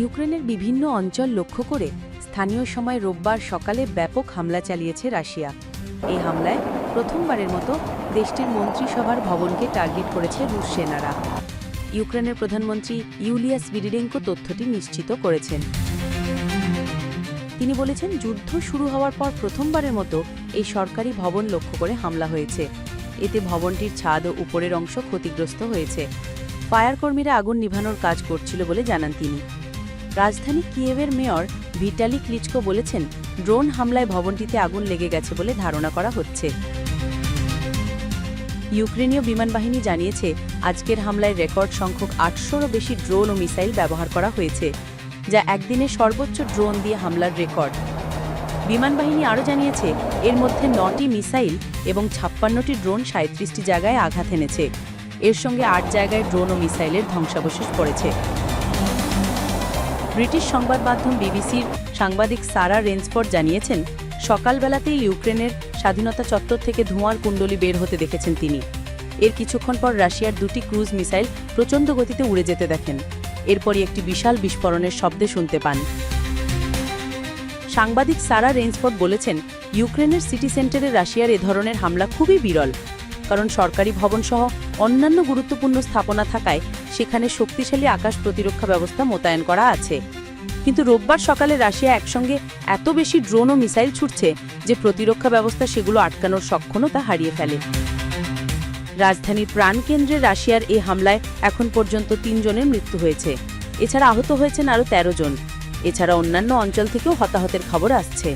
ইউক্রেনের বিভিন্ন অঞ্চল লক্ষ্য করে স্থানীয় সময় রোববার সকালে ব্যাপক হামলা চালিয়েছে রাশিয়া। এই হামলায় প্রথমবারের মতো দেশটির মন্ত্রিসভার ভবনকে টার্গেট করেছে রুশ সেনারা। ইউক্রেনের প্রধানমন্ত্রী ইউলিয়াস ভিডিডেঙ্কো তথ্যটি নিশ্চিত করেছেন। তিনি বলেছেন, যুদ্ধ শুরু হওয়ার পর প্রথমবারের মতো এই সরকারি ভবন লক্ষ্য করে হামলা হয়েছে। এতে ভবনটির ছাদ ও উপরের অংশ ক্ষতিগ্রস্ত হয়েছে। ফায়ার কর্মীরা আগুন নিভানোর কাজ করছিল বলে জানান তিনি। রাজধানী কিয়েভের মেয়র ভিটালি ক্লিচকো বলেছেন, ড্রোন হামলায় ভবনটিতে আগুন লেগে গেছে বলে ধারণা করা হচ্ছে। ইউক্রেনীয় বিমান বাহিনী জানিয়েছে, আজকের হামলায় রেকর্ড সংখ্যক আটশোরও বেশি ড্রোন ও মিসাইল ব্যবহার করা হয়েছে, যা একদিনে সর্বোচ্চ ড্রোন দিয়ে হামলার রেকর্ড। বিমান বাহিনী আরও জানিয়েছে, এর মধ্যে নটি মিসাইল এবং ছাপ্পান্নটি ড্রোন সাঁত্রিশটি জায়গায় আঘাত এনেছে। এর সঙ্গে আট জায়গায় ড্রোন ও মিসাইলের ধ্বংসাবশেষ পড়েছে। ব্রিটিশ সংবাদ মাধ্যম বিবিসির সাংবাদিক সারা রেন্সফোর্ড জানিয়েছেন, সকালবেলাতেই ইউক্রেনের স্বাধীনতা চত্বর থেকে ধোঁয়ার কুণ্ডলি বের হতে দেখেছেন তিনি। এর কিছুক্ষণ পর রাশিয়ার দুটি ক্রুজ মিসাইল প্রচণ্ড গতিতে উড়ে যেতে দেখেন। এরপরই একটি বিশাল বিস্ফোরণের শব্দে শুনতে পান। সাংবাদিক সারা রেন্সফোর্ড বলেছেন, ইউক্রেনের সিটি সেন্টারে রাশিয়ার এ ধরনের হামলা খুবই বিরল। কারণ সরকারি ভবনসহ অন্যান্য গুরুত্বপূর্ণ স্থাপনা থাকায় সেখানে শক্তিশালী আকাশ প্রতিরক্ষা ব্যবস্থা মোতায়েন করা আছে। কিন্তু রোববার সকালে রাশিয়া একসঙ্গে এত বেশি ড্রোন ও মিসাইল ছুটছে যে প্রতিরক্ষা ব্যবস্থা সেগুলো আটকানোর সক্ষমতা হারিয়ে ফেলে। রাজধানীর প্রাণকেন্দ্রে রাশিয়ার এই হামলায় এখন পর্যন্ত তিনজনের মৃত্যু হয়েছে। এছাড়া আহত হয়েছেন আরও তেরো জন। এছাড়া অন্যান্য অঞ্চল থেকেও হতাহতের খবর আসছে।